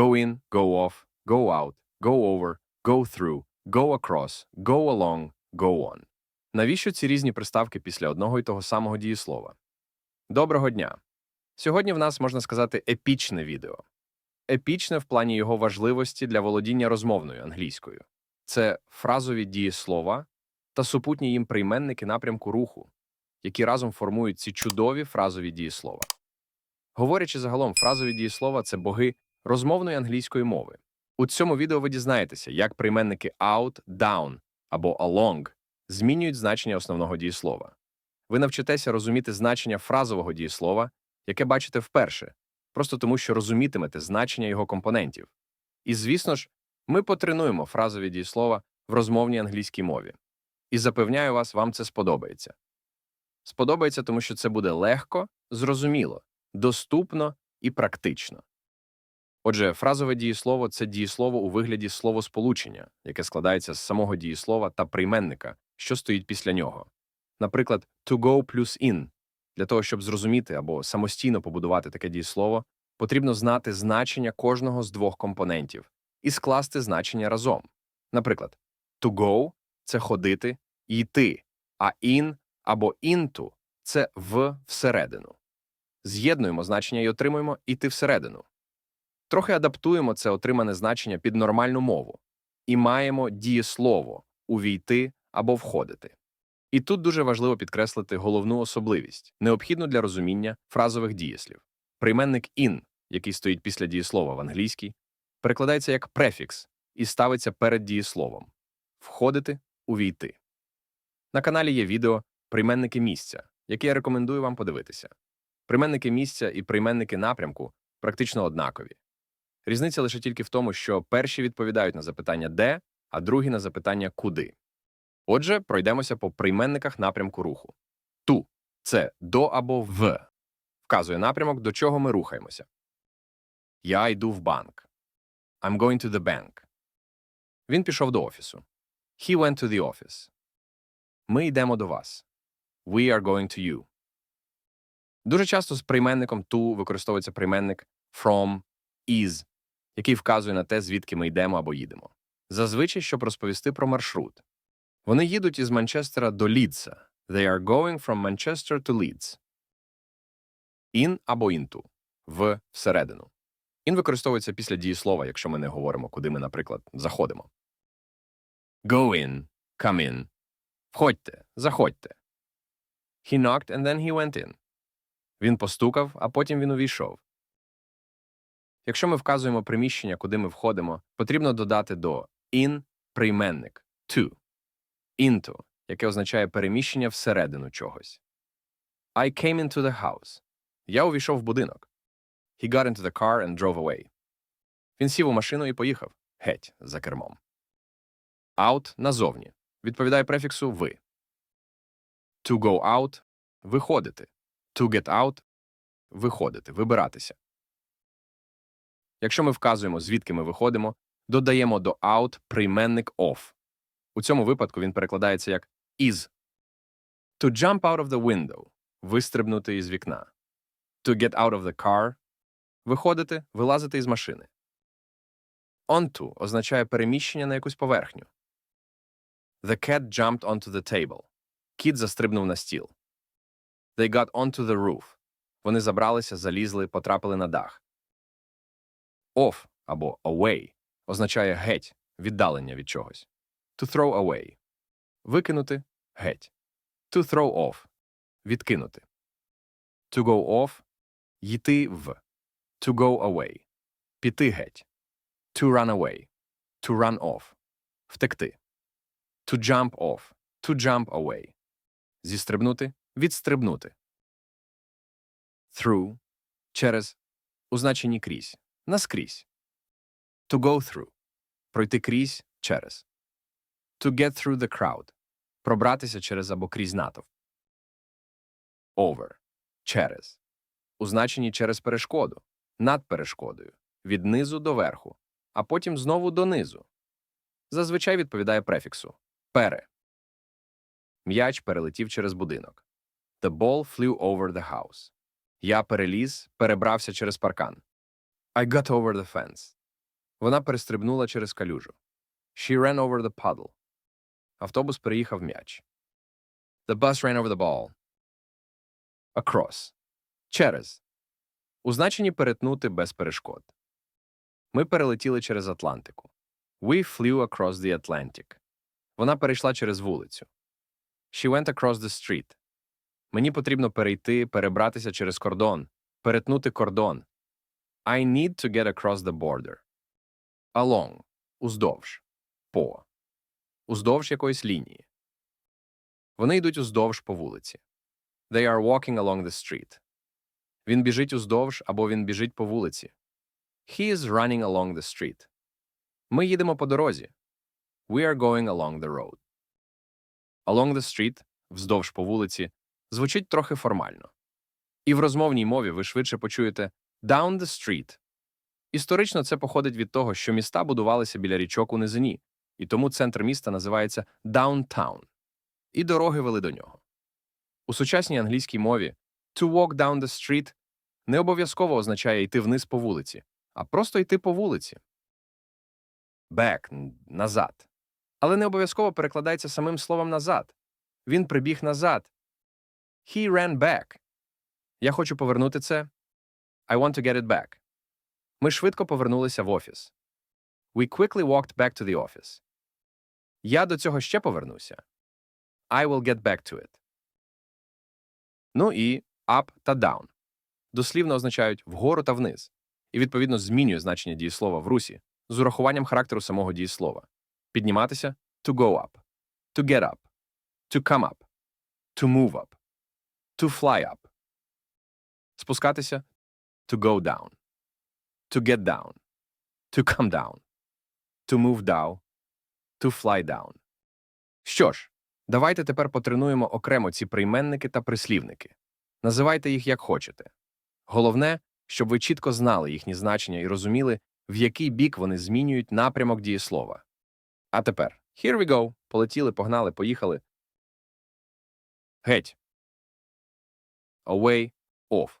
go in, go off, go out, go over, go through, go across, go along, go on. Навіщо ці різні приставки після одного і того самого дієслова? Доброго дня! Сьогодні в нас, можна сказати, епічне відео. Епічне в плані його важливості для володіння розмовною англійською. Це фразові дієслова та супутні їм прийменники напрямку руху, які разом формують ці чудові фразові дієслова. Говорячи загалом, фразові дієслова це боги розмовної англійської мови. У цьому відео ви дізнаєтеся, як прийменники out, down або along змінюють значення основного дієслова. Ви навчитеся розуміти значення фразового дієслова, яке бачите вперше, просто тому що розумітимете значення його компонентів. І, звісно ж, ми потренуємо фразові дієслова в розмовній англійській мові. І запевняю вас, вам це сподобається. Сподобається, тому що це буде легко, зрозуміло, доступно і практично. Отже, фразове дієслово це дієслово у вигляді словосполучення, яке складається з самого дієслова та прийменника, що стоїть після нього. Наприклад, to go плюс in. Для того, щоб зрозуміти або самостійно побудувати таке дієслово, потрібно знати значення кожного з двох компонентів і скласти значення разом. Наприклад, to go це ходити, йти, а in або into це в всередину. З'єднуємо значення і отримуємо іти всередину. Трохи адаптуємо це отримане значення під нормальну мову і маємо дієслово увійти або входити. І тут дуже важливо підкреслити головну особливість, необхідну для розуміння фразових дієслів. Прийменник in, який стоїть після дієслова в англійській, перекладається як префікс і ставиться перед дієсловом входити, увійти. На каналі є відео прийменники місця, яке я рекомендую вам подивитися. Прийменники місця і прийменники напрямку практично однакові. Різниця лише тільки в тому, що перші відповідають на запитання де, а другі на запитання куди. Отже, пройдемося по прийменниках напрямку руху. Ту це до або в. Вказує напрямок, до чого ми рухаємося. Я йду в банк. I'm going to the bank. Він пішов до офісу. He went to the office. Ми йдемо до вас. We are going to you. Дуже часто з прийменником to використовується прийменник from, is, який вказує на те, звідки ми йдемо або їдемо. Зазвичай, щоб розповісти про маршрут. Вони їдуть із Манчестера до Лідса. They are going from Manchester to Leeds. In або into – в всередину. In використовується після дієслова, якщо ми не говоримо, куди ми, наприклад, заходимо. Go in, come in. Входьте, заходьте. He knocked and then he went in. Він постукав, а потім він увійшов. Якщо ми вказуємо приміщення, куди ми входимо, потрібно додати до in прийменник to, into, яке означає переміщення всередину чогось. I came into the house. Я увійшов в будинок. He got into the car and drove away. Він сів у машину і поїхав геть за кермом. Out назовні відповідає префіксу ви. To go out виходити. To get out виходити, вибиратися. Якщо ми вказуємо, звідки ми виходимо, додаємо до out прийменник of. У цьому випадку він перекладається як is. To jump out of the window вистрибнути із вікна. To get out of the car виходити, вилазити із машини. Onto означає переміщення на якусь поверхню. The cat jumped onto the table. Кіт застрибнув на стіл. They got onto the roof. Вони забралися, залізли, потрапили на дах. Off або away означає геть, віддалення від чогось. To throw away викинути геть. To throw off відкинути. To go off йти в. To go away піти геть. To run away to run off втекти. To jump off to jump away зістрибнути відстрибнути. Through через у значенні крізь наскрізь. To go through пройти крізь через. To get through the crowd пробратися через або крізь натовп. Over через у значенні через перешкоду, над перешкодою, від низу до верху, а потім знову донизу. Зазвичай відповідає префіксу пере. М'яч перелетів через будинок. The ball flew over the house. Я переліз, перебрався через паркан. I got over the fence. Вона перестрибнула через калюжу. She ran over the puddle. Автобус переїхав м'яч. The bus ran over the ball. Across. Через. У значенні перетнути без перешкод. Ми перелетіли через Атлантику. We flew across the Atlantic. Вона перейшла через вулицю. She went across the street. Мені потрібно перейти, перебратися через кордон, перетнути кордон. I need to get across the border. Along. Уздовж. По. Уздовж якоїсь лінії. Вони йдуть уздовж по вулиці. They are walking along the street. Він біжить уздовж або він біжить по вулиці. He is running along the street. Ми їдемо по дорозі. We are going along the road. Along the street, вздовж по вулиці, звучить трохи формально. І в розмовній мові ви швидше почуєте down the street. Історично це походить від того, що міста будувалися біля річок у низині, і тому центр міста називається downtown. І дороги вели до нього. У сучасній англійській мові to walk down the street не обов'язково означає йти вниз по вулиці, а просто йти по вулиці. Back – назад. Але не обов'язково перекладається самим словом назад. Він прибіг назад. He ran back. Я хочу повернути це. I want to get it back. Ми швидко повернулися в офіс. We quickly walked back to the office. Я до цього ще повернуся. I will get back to it. Ну і up та down. Дослівно означають вгору та вниз. І, відповідно, змінює значення дієслова в русі з урахуванням характеру самого дієслова. Підніматися to go up, to get up, to come up, to move up, to fly up. Спускатися to go down, to get down, to come down, to move down, to fly down. Що ж, давайте тепер потренуємо окремо ці прийменники та прислівники. Називайте їх як хочете. Головне, щоб ви чітко знали їхні значення і розуміли, в який бік вони змінюють напрямок дієслова. А тепер here we go. Полетіли, погнали, поїхали. Геть. Away, off.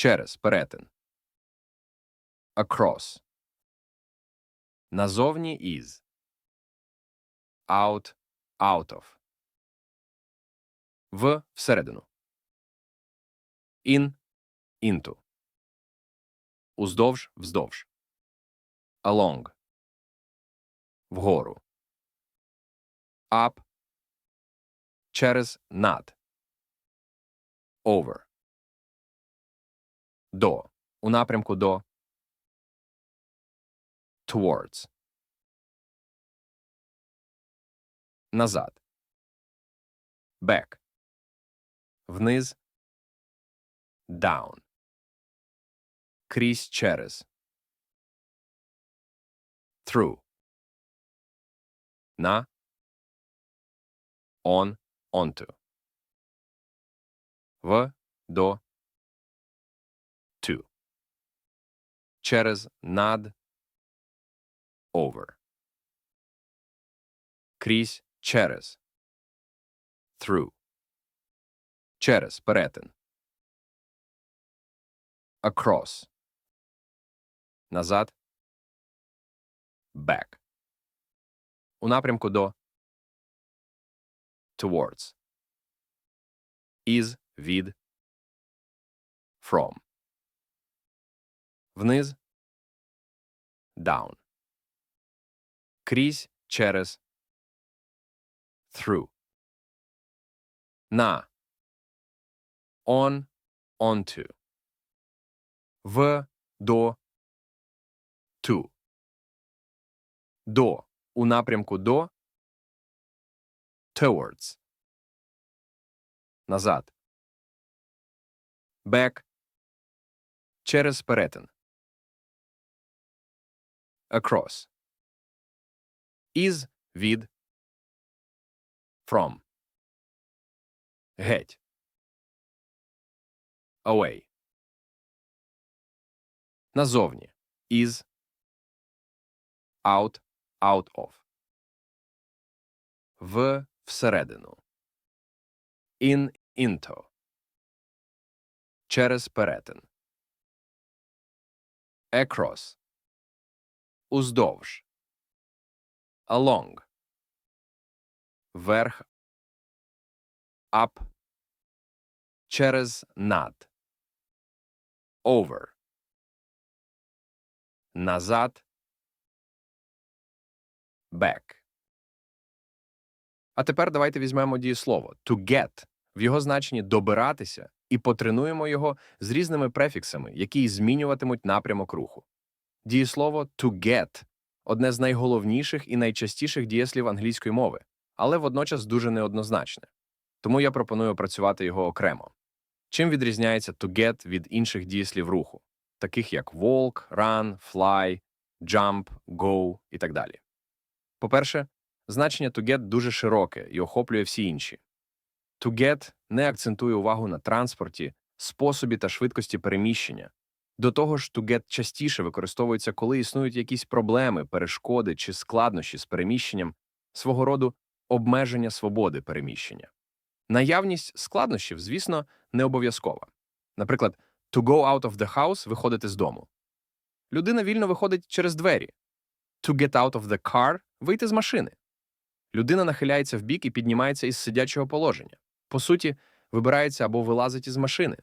Через, перетин. Across. Назовні із. Out, out of. В всередину. In, into. Уздовж, вздовж. Along. Вгору. Up. Через над. Over. До. У напрямку до. Towards. Назад. Back. Вниз. Down. Крізь через. Through. На. On. Onto. В. До. To. Через. Над. Over. Крізь. Через. Through. Через. Перетин. Across. Назад. Back. У напрямку до. Towards. Із. Від. From. Вниз. Down. Крізь. Через. Through. На. On. Onto. В. До. To. До. У напрямку до. Towards. Назад. Back. Через перетин. Across. Із. Від. From. Геть. Away. Назовні. Із. Out. Out of. В. Всередину. In. Into. Через перетин. Across. Уздовж. Along. Вверх. Up. Через над. Over. Назад. Back. А тепер давайте візьмемо дієслово to get в його значенні добиратися і потренуємо його з різними префіксами, які змінюватимуть напрямок руху. Дієслово to get одне з найголовніших і найчастіших дієслів англійської мови, але водночас дуже неоднозначне. Тому я пропоную опрацювати його окремо. Чим відрізняється to get від інших дієслів руху, таких як walk, run, fly, jump, go і так далі. По-перше, значення to get дуже широке і охоплює всі інші. To get не акцентує увагу на транспорті, способі та швидкості переміщення. До того ж, get частіше використовується, коли існують якісь проблеми, перешкоди чи складнощі з переміщенням, свого роду обмеження свободи переміщення. Наявність складнощів, звісно, не обов'язкова. Наприклад, to go out of the house виходити з дому. Людина вільно виходить через двері. To get out of the car вийти з машини. Людина нахиляється в бік і піднімається із сидячого положення. По суті, вибирається або вилазить із машини.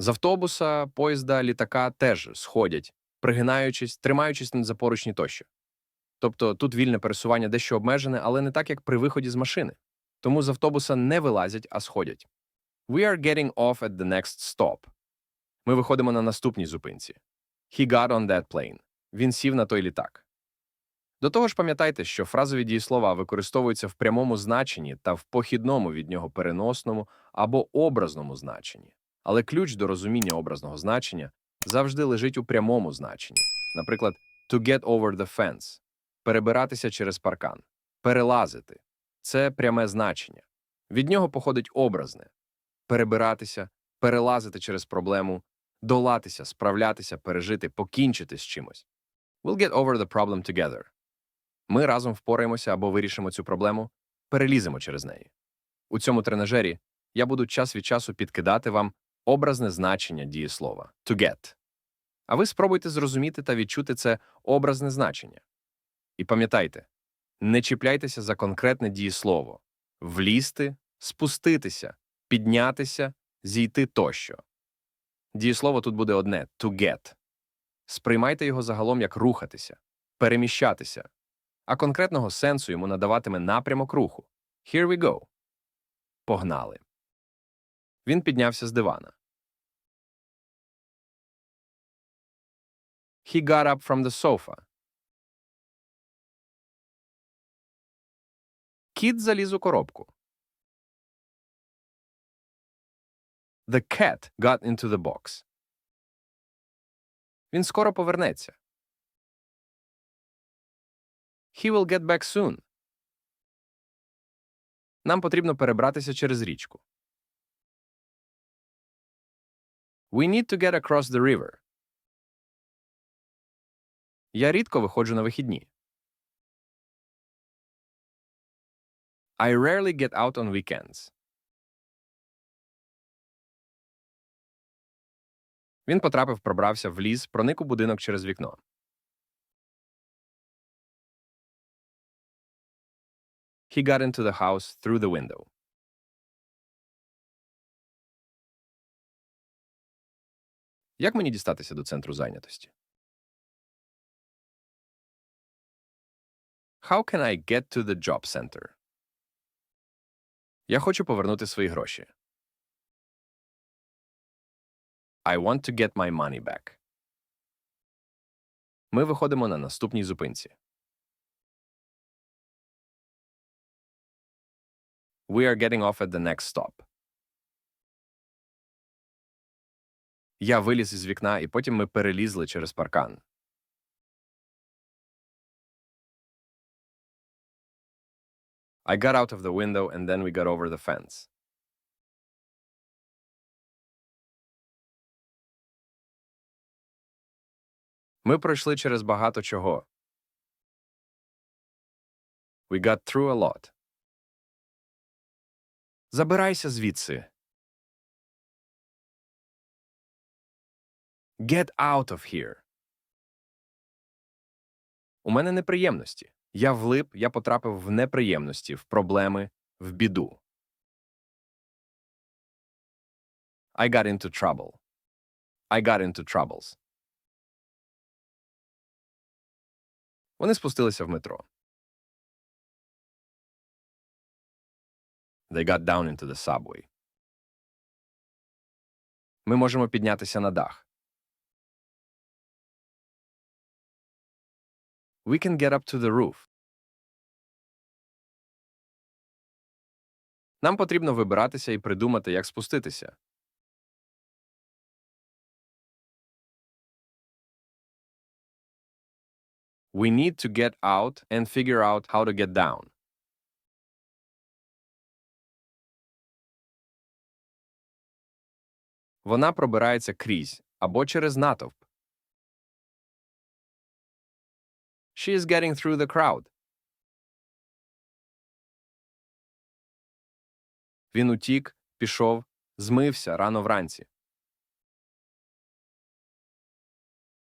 З автобуса, поїзда, літака теж сходять, пригинаючись, тримаючись на запоручні тощо. Тобто тут вільне пересування дещо обмежене, але не так, як при виході з машини. Тому з автобуса не вилазять, а сходять. We are getting off at the next stop. Ми виходимо на наступній зупинці. He got on that plane. Він сів на той літак. До того ж, пам'ятайте, що фразові дієслова використовуються в прямому значенні та в похідному від нього переносному або образному значенні. Але ключ до розуміння образного значення завжди лежить у прямому значенні. Наприклад, to get over the fence перебиратися через паркан, перелазити це пряме значення. Від нього походить образне перебиратися, перелазити через проблему, долатися, справлятися, пережити, покінчити з чимось. We'll get over the problem together. Ми разом впораємося або вирішимо цю проблему, переліземо через неї. У цьому тренажері я буду час від часу підкидати вам образне значення дієслова to get. А ви спробуйте зрозуміти та відчути це образне значення. І пам'ятайте, не чіпляйтеся за конкретне дієслово влізти, спуститися, піднятися, зійти тощо. Дієслово тут буде одне to get. Сприймайте його загалом як рухатися, переміщатися, а конкретного сенсу йому надаватиме напрямок руху. Here we go. Погнали. Він піднявся з дивана. He got up from the sofa. Кіт заліз у коробку. The cat got into the box. Він скоро повернеться. He will get back soon. Нам потрібно перебратися через річку. We need to get across the river. Я рідко виходжу на вихідні. I rarely get out on weekends. Він потрапив, пробрався в ліс, проник у будинок через вікно. He got into the house through the window. Як мені дістатися до центру зайнятості? How can I get to the job center? Я хочу повернути свої гроші. I want to get my money back. Ми виходимо на наступній зупинці. We are getting off at the next stop. Я виліз із вікна, і потім ми перелізли через паркан. I got out of the window and then we got over the fence. Ми пройшли через багато чого. We got through a lot. Забирайся звідси. Get out of here. У мене неприємності. Я влип, я потрапив в неприємності, в проблеми, в біду. I got into trouble. I got into troubles. Вони спустилися в метро. They got down into the subway. Ми можемо піднятися на дах. We can get up to the roof. Нам потрібно вибиратися і придумати, як спуститися. We need to get out and figure out how to get down. Вона пробирається крізь або через натовп. She is getting through the crowd. Він утік, пішов, змився рано вранці.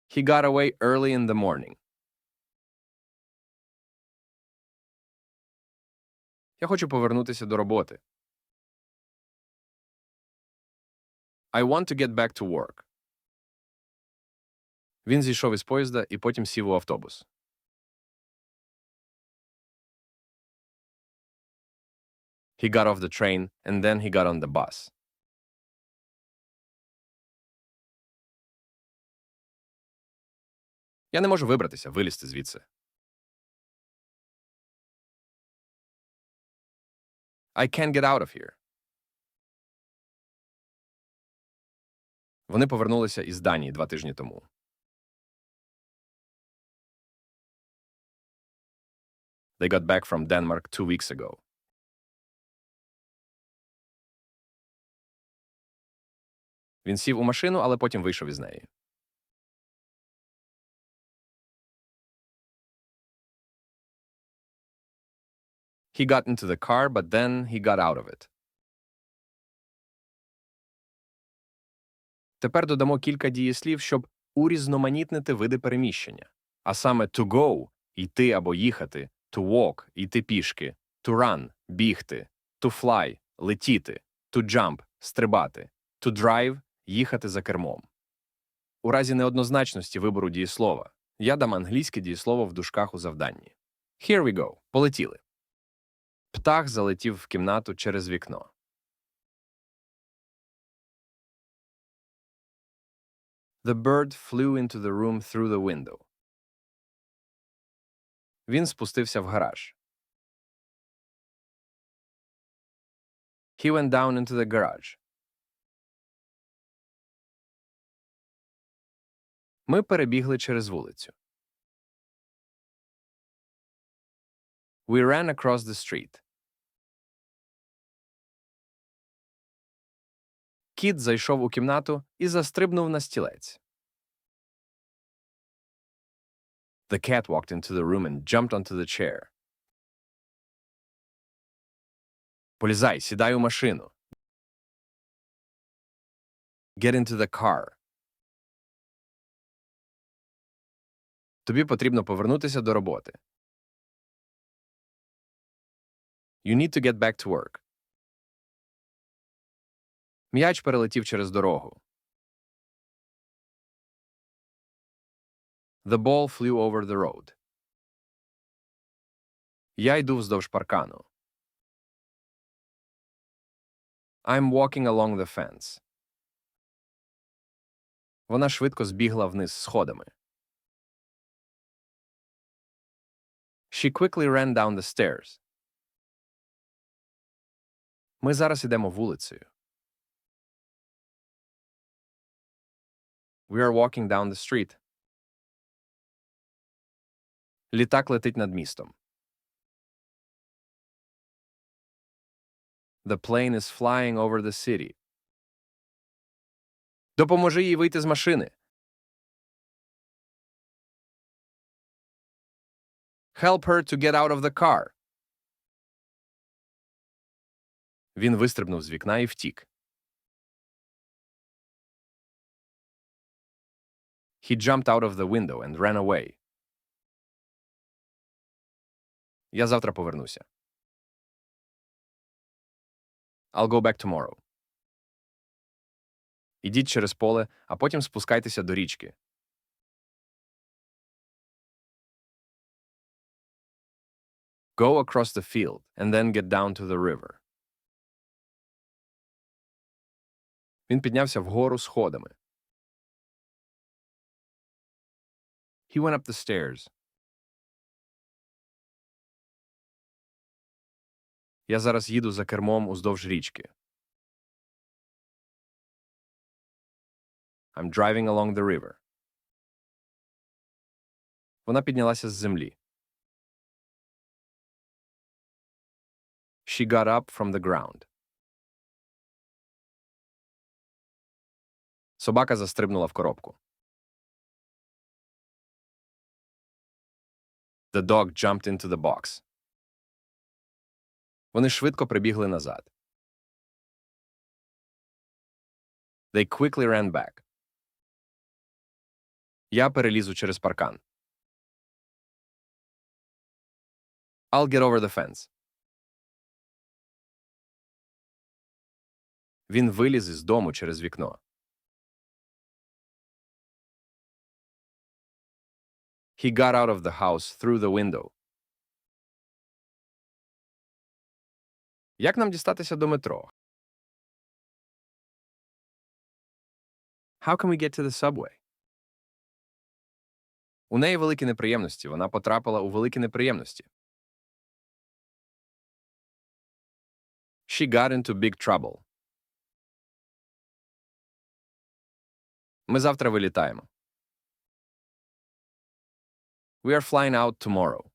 He got away early in the morning. Я хочу повернутися до роботи. I want to get back to work. Він зійшов із поїзда і потім сів у автобус. He got off the train and then he got on the bus. Я не можу вибратися, вилізти звідси. I can't get out of here. Вони повернулися із Данії два тижні тому. They got back from Denmark two weeks ago. Він сів у машину, але потім вийшов із неї. He got into the car, but then he got out of it. Тепер додамо кілька дієслів, щоб урізноманітнити види переміщення. А саме to go – йти або їхати, to walk – йти пішки, to run – бігти, to fly – летіти, to jump – стрибати, to drive – їхати за кермом. У разі неоднозначності вибору дієслова я дам англійське дієслово в дужках у завданні. Here we go. Полетіли. Птах залетів в кімнату через вікно. The bird flew into the room through the window. Він спустився в гараж. He went down into the garage. Ми перебігли через вулицю. We ran across the street. Кіт зайшов у кімнату і застрибнув на стілець. The cat walked into the room and jumped onto the chair. Полізай, сідай у машину. Get into the car. Тобі потрібно повернутися до роботи. You need to get back to work. М'яч перелетів через дорогу. The ball flew over the road. Я йду вздовж паркану. I'm walking along the fence. Вона швидко збігла вниз сходами. She quickly ran down the stairs. Ми зараз ідемо вулицею. We are walking down the street. Літак летить над містом. The plane is flying over the city. Допоможи їй вийти з машини. Help her to get out of the car. Він вистрибнув з вікна і втік. He jumped out of the window and ran away. Я завтра повернуся. I'll go back tomorrow. Ідіть через поле, а потім спускайтеся до річки. Go across the field and then get down to the river. Він піднявся вгору сходами. He went up the stairs. Я зараз їду за кермом уздовж річки. I'm driving along the river. Вона піднялася з землі. She got up from the ground. Собака застрибнула в коробку. The dog jumped into the box. Вони швидко прибігли назад. They quickly ran back. Я перелізу через паркан. I'll get over the fence. Він виліз із дому через вікно. He got out of the house through the window. Як нам дістатися до метро? How can we get to the subway? У неї великі неприємності. Вона потрапила у великі неприємності. She got into big trouble. Ми завтра вилітаємо. We are flying out tomorrow.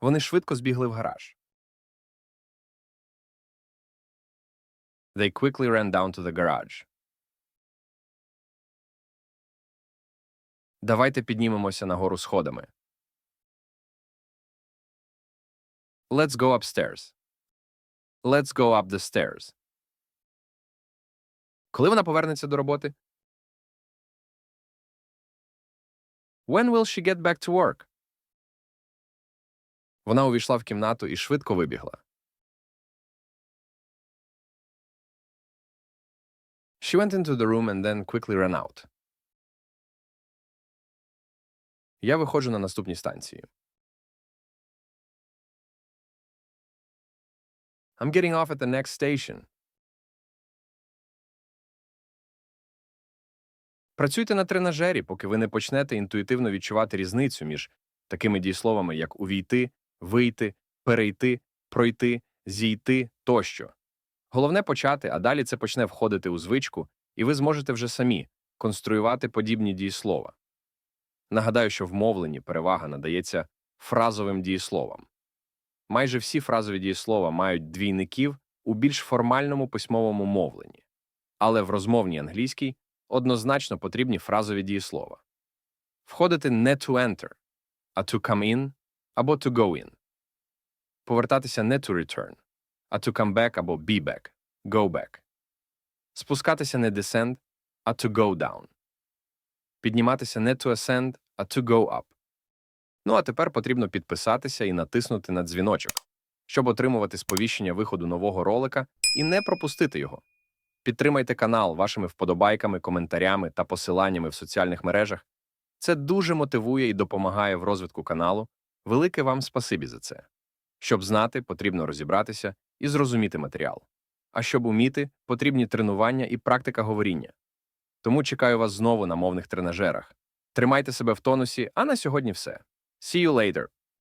Вони швидко збігли в гараж. They quickly ran down to the garage. Давайте піднімемося нагору сходами. Let's go upstairs. Let's go up the stairs. Коли вона повернеться до роботи? When will she get back to work? Вона увійшла в кімнату і швидко вибігла. She went into the room and then quickly ran out. Я виходжу на наступній станції. I'm getting off at the next station. Працюйте на тренажері, поки ви не почнете інтуїтивно відчувати різницю між такими дієсловами, як увійти, вийти, перейти, пройти, зійти тощо. Головне почати, а далі це почне входити у звичку, і ви зможете вже самі конструювати подібні дієслова. Нагадаю, що в мовленні перевага надається фразовим дієсловам. Майже всі фразові дієслова мають двійників у більш формальному письмовому мовленні, але в розмовній англійській однозначно потрібні фразові дієслова. Входити не to enter, а to come in або to go in. Повертатися не to return, а to come back або be back, go back. Спускатися не descend, а to go down. Підніматися не to ascend, а to go up. Ну а тепер потрібно підписатися і натиснути на дзвіночок, щоб отримувати сповіщення виходу нового ролика і не пропустити його. Підтримайте канал вашими вподобайками, коментарями та посиланнями в соціальних мережах. Це дуже мотивує і допомагає в розвитку каналу. Велике вам спасибі за це. Щоб знати, потрібно розібратися і зрозуміти матеріал. А щоб уміти, потрібні тренування і практика говоріння. Тому чекаю вас знову на мовних тренажерах. Тримайте себе в тонусі, а на сьогодні все. See you later!